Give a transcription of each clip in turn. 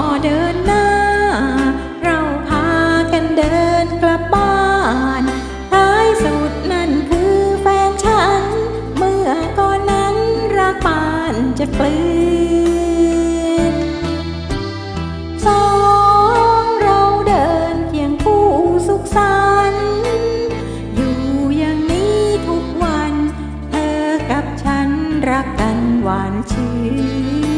็เดินหน้า เราพากันเดินกลับบ้านท้ายสุดนั่นคือแฟนฉัน เมื่อก่อนนั้นรักปานจะกลืนสองเราเดินเคียงคู่สุขสันต์อยู่อย่างนี้ทุกวัน เธอกับฉันรักกันหวานชื่น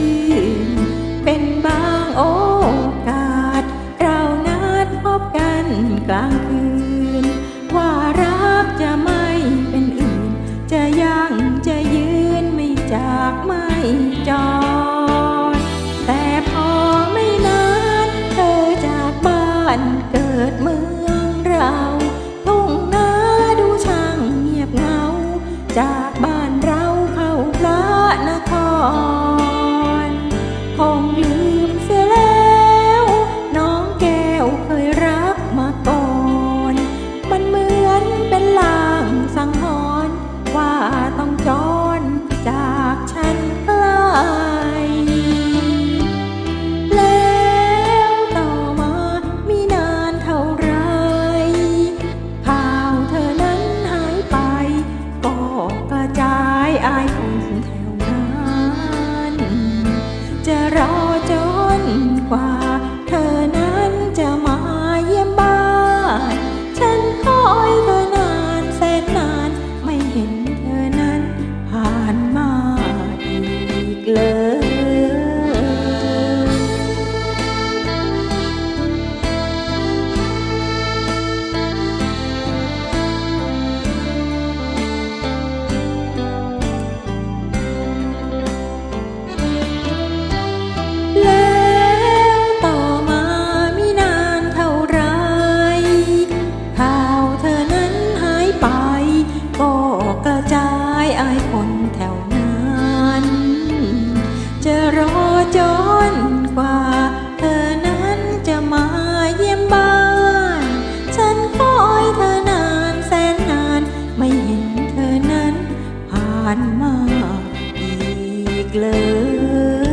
กลางคืน ว่ารักจะไม่เป็นอื่น จะยั่งจะยืนไม่จากไม่จอง ร้อง กเลย